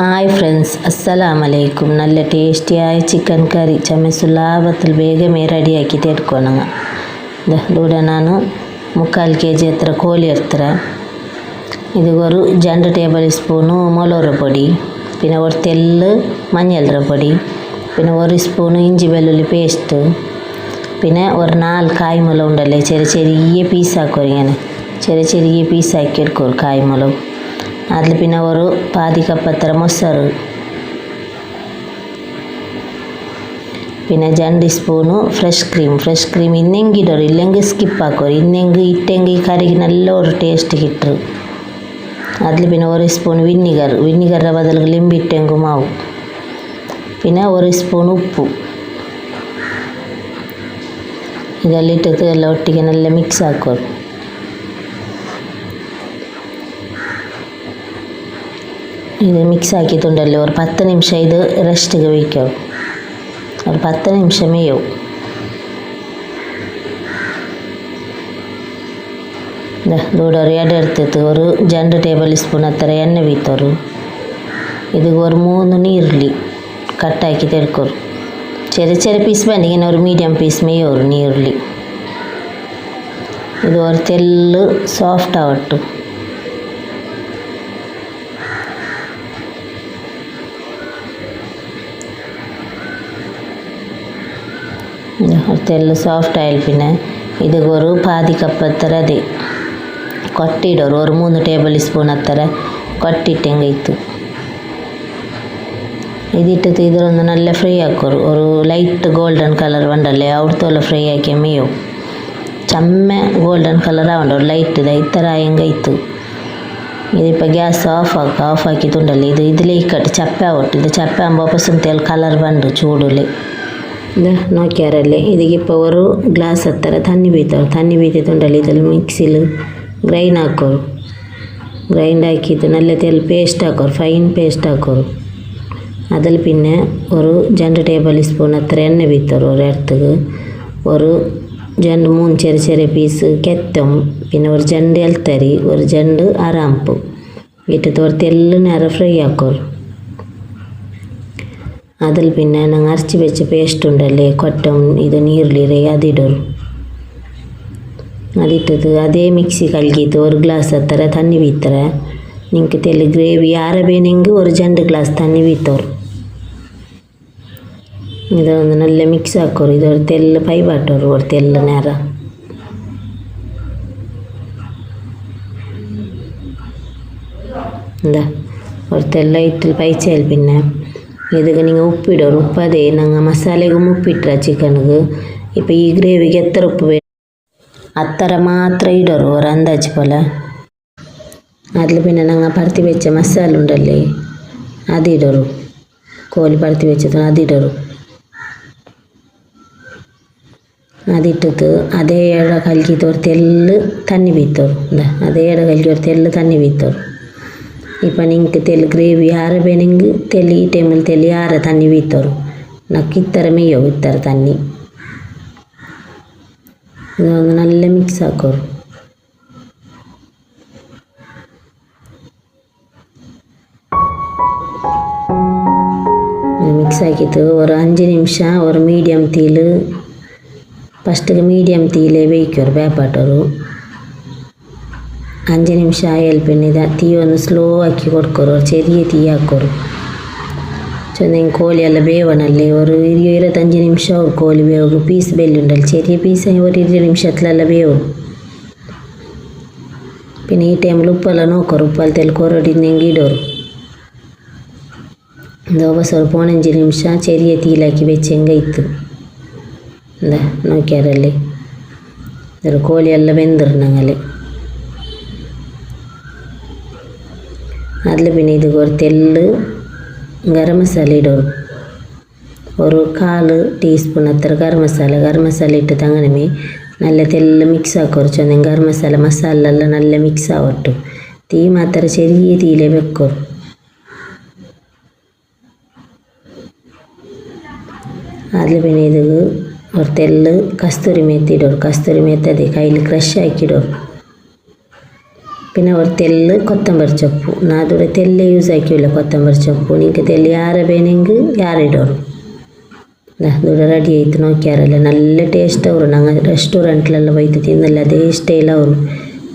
Hi friends അസ്സലാമലൈക്കും നല്ല ടേസ്റ്റിയായ chicken കറി ചമസുലാഭത്തിൽ ಬೇಗನೆ ರೆಡಿಯಾಗಿ ತೆಡ್ಕೊಳಂಗ ഇവിടെ ನಾನು ಮುಕ್ಕಾಲು ಕೆ ಜಿ ಹತ್ರ ಕೋಳಿ ಹತ್ರ ഇത് ഒരു രണ്ട് ടേബിൾ സ്പൂണ് മുളക് പൊടി പിന്നെ ഒരു തെല്ല് മഞ്ഞളുടെ പൊടി പിന്നെ ഒരു സ്പൂണ് ഇഞ്ചി വെള്ളുള്ളി പേസ്റ്റ് പിന്നെ ഒരു നാല് കായ്മുളക് ഉണ്ടല്ലേ ചെറിയ ചെറിയ പീസാക്കും ഇങ്ങനെ ചെറിയ ചെറിയ പീസാക്കി എടുക്കും കായ്മുളക് அதில் பின்ன ஒரு பாதி கപ്പ് അത്ര ಮೊಸರು പിന്നെ രണ്ട് spoon fresh cream fresh cream ഇന്നെങ്കിൽ ഇടൊരു ഇല്ലെങ്കിൽ സ്കിപ്പാക്കും ഇന്നെങ്കിൽ ഇട്ടെങ്കിൽ കറിക്ക് നല്ല ഒരു ടേസ്റ്റ് കിട്ടും അതിൽ പിന്നെ ഒരു സ്പൂൺ വിന്നിഗർ വിന്നിഗറിൻ്റെ ബദൽ ലിമ്പിട്ടെങ്കും ആവും പിന്നെ ഒരു സ്പൂൺ ഉപ്പ് ഇതെല്ലാം ഇട്ടിട്ട് എല്ലാം ഒട്ടിക്ക് നല്ല മിക്സ് ആക്കും ഇത് മിക്സ് ആക്കിയിട്ടുണ്ടല്ലോ. ഒരു പത്ത് നിമിഷം ഇത് റെസ്റ്റ് കഴിക്കും ഒരു പത്ത് നിമിഷമേ ആവും ദൂടറിയാടെ എടുത്തിട്ട് ഒരു രണ്ട് ടേബിൾ സ്പൂൺ അത്ര എണ്ണ വീത്തറു ഇത് ഒരു മൂന്ന് നീരുള്ളി കട്ടാക്കി തെടുക്കറു ചെറിയ ചെറിയ പീസ് വേണ്ട ഇങ്ങനെ ഒരു മീഡിയം പീസ് മേയോറു നീരുള്ളി ഇത് ഒരു തെല്ല് സോഫ്റ്റ് ആവട്ടു. ಅಷ್ಟೆಲ್ಲ ಸಾಫ್ಟ್ ಆಯಿಲ್ ಪಿನ್ನ ಇದಗೋರು ಪಾದಿ ಕಪ್ ಹತ್ತರ ಅದೇ. ಕೊಟ್ಟಿಡೋರು ಅವ್ರು ಮೂರು ಟೇಬಲ್ ಸ್ಪೂನ್ ಹತ್ತರ ಕೊಟ್ಟಿಟ್ಟೆ ಹಂಗೆ ಇತ್ತು ಇದಿಟ್ಟು ಇದ್ರೊಂದು ನಲ್ಲ ಫ್ರೈ ಹಾಕೋರು. ಅವರು ಲೈಟ್ ಗೋಲ್ಡನ್ ಕಲರ್ ಬಂಡಲ್ಲಿ ಅವ್ರತೋಲ ಫ್ರೈ ಹಾಕಿ ಮೇವು. ಚಮ್ಮೆ ಗೋಲ್ಡನ್ ಕಲರ್ ಆಗಂಡ್ರು ಲೈಟ್ ಇದೆ ಈ ಥರ ಹೆಂಗೆ ಇತ್ತು ಗ್ಯಾಸ್ ಆಫ್ ಹಾಕ ಆಫ್ ಹಾಕಿ ತುಂಡಲ್ಲಿ ಇದು ಇದ್ಲಿ ಕಟ್ಟು ಚಪ್ಪೆ ಒಟ್ಟು ಇದು ಚಪ್ಪೆ ಅಂಬ ವಾಪಸ್ ಕಲರ್ ಬಂಡು ಚೂಡಲಿ. ನೋಕ್ಯಾರಲ್ಲಿ ಇದಕ್ಕೆ ಪವರು ಗ್ಲಾಸ್ ಹತ್ತರ ತನ್ನಿ ಬೀತಾವೆ ತನ್ನಿ ಬೀತಿತ್ತುಂಟಲ್ಲಿ ಇದರಲ್ಲಿ ಮಿಕ್ಸಿಲು ಗ್ರೈಂಡ್ ಹಾಕೋರು ಗ್ರೈಂಡ್ ಹಾಕಿದ್ದು ನಲ್ಲ ತೆಲ್ ಪೇಸ್ಟ್ ಹಾಕೋರು ಫೈನ್ ಪೇಸ್ಟ್ ಹಾಕೋರು അതിൽ പിന്നെ ഒരു രണ്ട് ടേബിൾ സ്പൂൺ അത്ര എണ്ണ വീത്തറും ഒരിടത്തേക്ക് ഒരു രണ്ട് മൂന്ന് ചെറിയ ചെറിയ പീസ് കെത്തം പിന്നെ ഒരു ജണ്ട് എൽത്തരി ഒരു ജണ്ട് അരാമ്പ് വീട്ടിൽ തോർത്തി എല്ലാം നേരം ഫ്രൈ ആക്കും അതിൽ പിന്നെ ഞങ്ങൾ അരച്ച് വെച്ച പേസ്റ്റ് ഉണ്ടല്ലേ കൊറ്റം ഇത് നീരിലിറേ അതിടും അതിട്ടത് അതേ മിക്സി കലക്കിയിട്ട് ഒരു ഗ്ലാസ് അത്ര തണ്ണി വീത്തറ നിങ്ങൾക്ക് തെല്ലു ഗ്രേവി ആരെ വേണമെങ്കിൽ ഒരു രണ്ട് ഗ്ലാസ് തണ്ണി വീത്തോർ இதை வந்து நல்லா மிக்ஸ் ஆக்கோர் இது ஒரு தெல்ல பைவாட்டு ஒரு ஒரு தெல்ல நேரம் இந்த ஒரு தெல்ல இட்டில் பைச்சேல் பின்ன ಇದಕ್ಕೆ ನಿಂಗೆ ಉಪ್ಪಿಡೋರು ಉಪ್ಪದೆ ನಂಗೆ ಮಸಾಲೆಗೂ ಉಪ್ಪಿಟ್ರೆ ಚಿಕನ್ಗೆ ಇಪ್ಪ ಈ ಗ್ರೇವಿಗೆ ಎತ್ತರ ಉಪ್ಪು ಬೇಕು ಅತ್ತರ ಮಾತ್ರ ಇಡೋರು ஒரு ಅಂದಾಜு போல் அதில் பின்ன நாங்கள் பருத்தி வச்ச மசாலா உண்டல்லே அது இடரும் கோழி பருத்தி வச்சது அது இடரும் അതിട്ടിട്ട് അതേ ഇട കലക്കി തോർത്തി എല്ലാം തന്നി വീത്തോറും എന്താ അതേ ഇട കലക്കി തോർത്തി എല്ലാം തന്നി വീത്തോറും ಇಪ್ಪನ ಇಂಕ್ ತೆಲ್ கிரேவி ಆರ ಬೆನಿಂಗ್ ತೆಲಿ ಈ ಟೈಮಲ್ಲಿ ತೆಲಿ ಆರ ತನ್ನಿ ವೀತೋರು ನಕ್ಕು ಇತ್ತರ ಮೇಯವು ಇತ್ತರ ತನ್ನಿ ಇದೊಂದು ನಲ್ಲ ಮಿಕ್ಸ್ ಹಾಕೋರು ಮಿಕ್ಸ್ ஒரு அஞ்சு நிமிஷம் ஒரு மீடியம் தீல் ஃபஸ்ட்டுக்கு மீடியம் தீலே வேய்க்கொரு வேப்பாட்டோரும் അഞ്ച് നിമിഷം ആയാൽ പിന്നെ ഇത് തീ ഒന്ന് സ്ലോ ആക്കി കൊടുക്കോറു ചെറിയ തീ ആക്കോറു ചൊന്നെങ്കിൽ കോലിയെല്ലാം വേവണല്ലേ? ഒരു ഇരുപത്തഞ്ച് നിമിഷം ഒരു കോലി വേവും. പീസ് ബെല്ലുണ്ടല്ലോ ചെറിയ പീസ് ഒരു ഇരുപത് നിമിഷത്തിലല്ല വേവും. പിന്നെ ഈ ടൈമിൽ ഉപ്പല്ല നോക്കോറും ഉപ്പാലത്തേൽ കൊറടിനെങ്കിൽ ഇടോറും இந்த ஒரு பதினஞ்சு நிமிஷம் செரிய தீலாக்கி வச்சு எங்கே இத்து இந்த நோக்கியாரல்லே இந்த கோழி எல்லாம் வெந்துருந்தாங்களே ഇത് ഒരു തെല്ല് ഗരം മസാല ഇടും. ഒരു കാൽ ടീസ്പൂൺ അത്ര ഗരം മസാല. ഗരം മസാല ഇട്ടിട്ട് അങ്ങനെ മേ നല്ല തെല്ല് മിക്സ് ആക്കി. കുറച്ച് ഗരം മസാല മസാല എല്ലാം നല്ല മിക്സ് ആവട്ടും തീ മാത്രം ചെറിയ തീയിലേ വെക്കും. അതിൽ പിന്നെ ഇത് ഒരു തെല്ല് കസ്തൂരി മേത്തിടും കസ്തൂരി മേത്തത് കയ്യിൽ ക്രഷ് ആക്കിയിടും പിന്നെ ഒരു തെല്ല് കൊത്തമ്പരി ചപ്പു. നാദൂടെ തെല്ല യൂസ് ആക്കിയില്ല കൊത്തമ്പരി ചപ്പു. നിങ്ങൾക്ക് തെല്ല ആരവേനെങ്കിൽ ആറിടും ദൂടെ റെഡി ആയിട്ട് നോക്കിയാറല്ലേ നല്ല ടേസ്റ്റ് ആവും. ഞങ്ങൾ റെസ്റ്റോറന്റിലെല്ലാം വൈകിട്ട് തിന്നില്ല അതേ സ്റ്റൈലാവും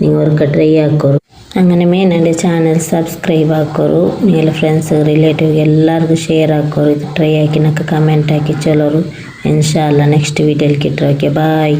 നിങ്ങൾ ഓർക്ക് ട്രൈ ആക്കും. അങ്ങനെ മെയിനായിട്ട് ചാനൽ സബ്സ്ക്രൈബ് ആക്കോറു നിങ്ങളെ ഫ്രണ്ട്സ് റിലേറ്റീവ് എല്ലാവർക്കും ഷെയർ ആക്കോറു ഇത് ട്രൈ ആക്കി നിങ്ങൾക്ക് കമന്റ് ആക്കി ചിലറു ഇൻഷാല്ല നെക്സ്റ്റ് വീഡിയോയിൽ കിട്ടും ഓക്കെ ബായ്